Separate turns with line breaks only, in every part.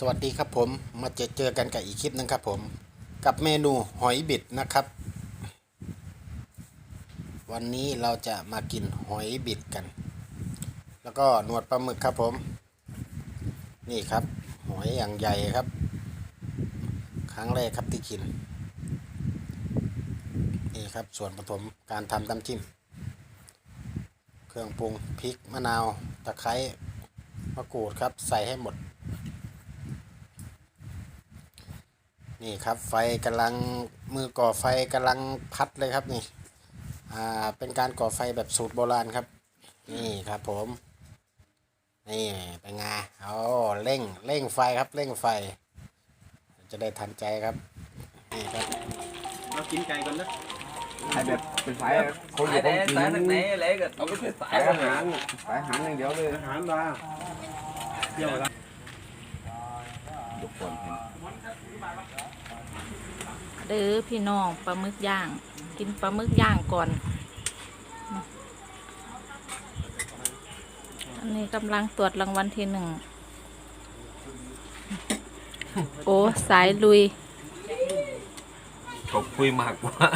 สวัสดีครับผมมาเจอเจอกันกับอีกคลิปหนึงครับผมกับเมนูหอยบิดนะครับ วันนี้เราจะมากินหอยบิดกัน แล้วก็หนวดปลาหมึกครับผม นี่ครับ หอยอย่างใหญ่ครับ ครั้งแรกครับที่กิน นี่ครับส่วนผสมการทำน้ำจิ้ม เครื่องปรุงพริกมะนาวตะไคร้มะกรูดครับใส่ให้หมด นี่ครับไฟกำลังมือก่อไฟกำลังพัดเลยครับนี่อ่าเป็นการก่อไฟแบบสูตรโบราณครับ นี่ครับผมนี่เป็นไงเอาเร่งเร่งไฟครับเร่งไฟ จะได้ทันใจครับนี่ครับ
เรากินไก่ก่อนนะ
ไอ้แบบเป็นสายคน
สา
เดี
ย
ยว
ไหน
ต้องกิน
สายทางไหนอะไรก็เอาไปเป็นสา
สายย
ทา
อาง
ไหน
หารสายอาหารอย่างเดียวเลย
อาหารมาเที่ยวละ
ทุกคนเห็น
เด้อพี่น้องปลาหมึกย่าง กินปลาหมึกย่างก่อน อันนี้กำลังตรวจรางวัลที่หนึ่ง โอ้สายลุย
ผมคุยมากกว่า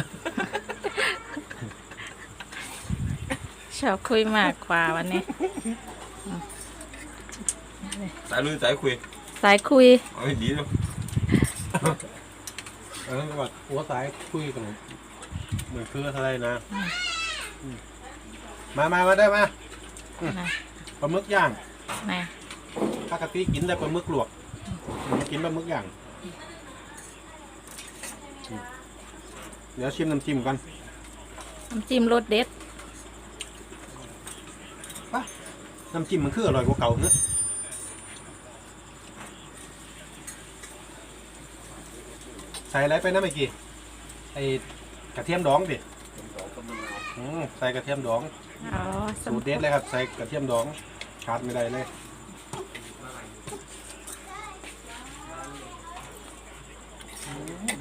ชอบคุยมากกว่าวันนี้
สายลุยสายคุย
สายคุย
เอาให้ดีเนาะ
เออก่อนหัวสายคุยกันเหมือนคืออะไรนะอืมมามามาได้มา
นะ
ปลาหมึกย่าง
นะ
ปกติกินแต่ปลาหมึกลวกมากินปลาหมึกย่างอืมเดี๋ยวชิมน้ำจิ้มกัน
น้ำจิ้มรสเด็ด
น้ำจิ้มมันคืออร่อยกว่าเก่าเนอะ ใส่อะไรไปนะเมื่อกี้ไอกระเทียมดองดิอืมใส่กระเทียมดอง
อ๋อส
สูตรเด็ดเลยครับ ใส่กระเทียมดองขาดไม่ได้เลย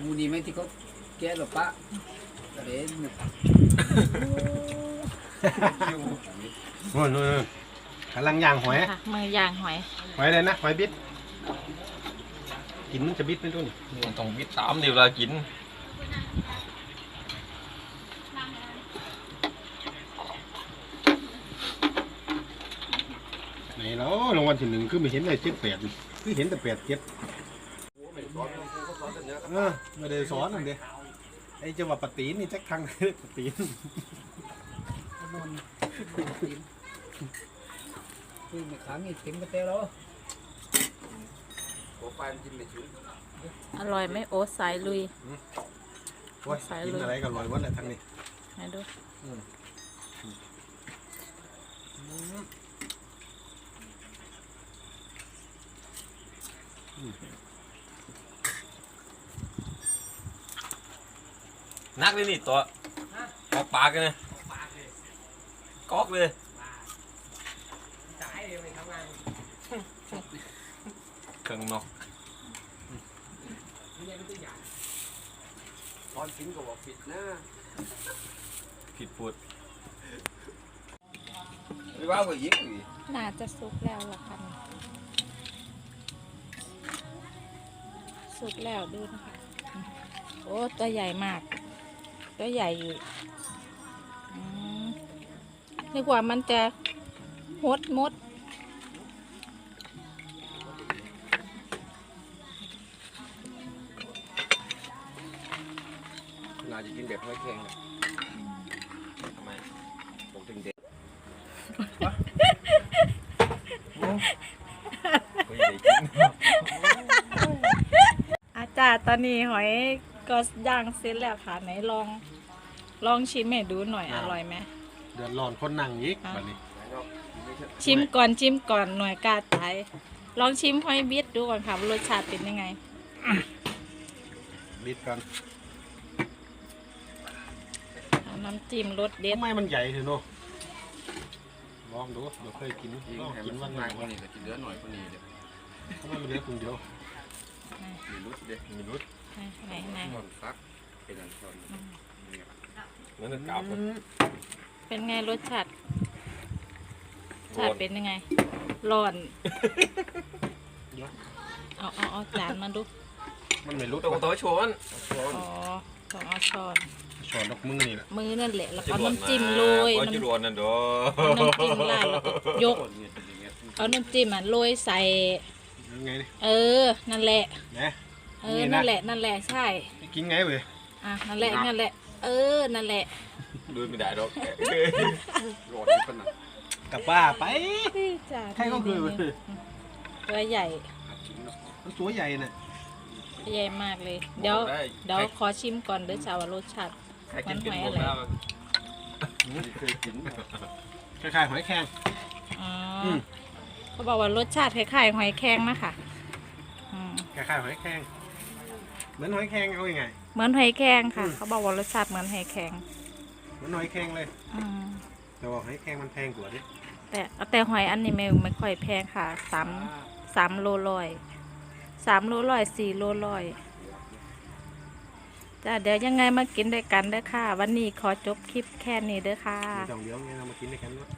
มูนี่ไหมที่เขาแก้หรอปะกระเด็น
นู่นนู่นกำลังย่างหอย
ค่ะมือย่างหอย
หอยอะไรนะ หอยบิด กินมันจะบิดไหมทุน
มันต้องวิตตามเดี๋ยวเวลากิน
ไหนแล้วรางวัลที่หนึ่งคือไม่เห็นเลยเจ็ดแปดคือเห็นแต่แปดเจ็ดเออไม่ได้สอนนั่นเดียไอ้เจ้าว่าปะตีนนี่จักทางไหนปะตีน
คือไม่ขังอีกเต็มกระเตแล้ว
โอ้ไฟมันกินไม่ชื้น
อร่อยไหมโอ้สายลุย
โอ้ยกินอะไรกันลอยวัดแหละทางนี้
ไหนดู
นักเลยนี่ตัวออกปากกันเลยก๊อกเลย เครื่องนอก
ตอนกินก็บอกผิดนะ
ผิดพูดไม่ว่าก็ยิงอีก
น่าจะสุกแล้วล่ะค่ะสุกแล้วดูนะคะโอ้ตัวใหญ่มาก ตัวใหญ่อยู่นึกว่ามันจะหดมด
จะกินแบบห้อยแข็ง
ทำไม
บอกถึงเด็ก
ก็ยังได้กิน
อาจารย์ตอนนี้หอยก็ย่างเสร็จแล้วค่ะไหนลอง ลองชิมให้ดูหน่อยอร่อยไหม
เดือดร้อนคนนั่งอีกแบบนี้
ชิมก่อนชิมก่อนหน่วยกล้าตายลองชิมหอยบิดดูก่อนค่ะว่ารสชาติเป็นยังไง
บิดกัน
เอา น้ำจิ้มรสเด็ด
ทำไมมันใหญ่เถอะเนาะลองดูเดี๋ยวเคยกินลองกินวันไหน
คนนี้ก็กินเยอะหน่อยคนนี้เดี๋ยว
ทำไมมันเหลือคนเดียว
มีรุดเด็ก
มีรุด
ไหนไหน
นอนฟักเป็นอันตอน
นั่นนะกราบเลย
เป็นไงรสชาติรสชาติเป็นยังไงร้อนเอาเอาเอาจานมาดู
มันไม่รู้
ตัวตัวชวน
อ๋อต้องเอาช้อน
ช้อนดอกมือนี่แหละ
มือนั่นแหละแล้วก็เอาน้ำจิ้มโรย
ก็
น้ำ
จะรวนนั่นเด้อ
เอาน้ำจิ้มราดแล้วก็ยก เอาน้ำจิ้มอะโรยใส่
ยังไงนี่
เออ นั่นแหละ
นะ
เออ
นี่นะ
นั่นแหละ นั่นแหละ ใช่
กินไงเว้ย
อะ นั่นแหละ นั่นแหละ เออ นั่นแหละ
ดูไม่ได้ดอก
กับป้าไป
จ้า
ใครก็คือ
ตัวใหญ่
มันตัวใหญ่น่ะ
ตัวใหญ่มากเลย เดี๋ยว เดี๋ยวขอชิมก่อนเด้อจ้าว่ารสชาติ
ใครกินกินหมดแล้ว
คล้ายๆหอยแครง
อ๋ออ
ม
เขาบอกว่ารสชาติคล้ายๆหอยแครงนะคะอืม
คล้ายๆหอยแครงเหมือนหอยแครงเอายังไง
เหมือนหอยแครงค่ะ
อืม
เขาบอกว่ารสชาติเหมือนหอยแครง
เหมือนหอยแครงเลย
อืม
แต่ว่าหอยแครงมันแพงกว่าดิ
แต่แต่หอยอันนี้ไม่ไม่ค่อยแพงค่ะสามสามโลร้อยสามโลร้อยสี่โลร้อย จ้าเดี๋ยวยังไงมากินด้วยกันเด้อค่ะ วันนี้ขอจบคลิปแค่นี้เด้อค่ะ
มีสองเดียวไงเรามากินด้วยกันเนาะ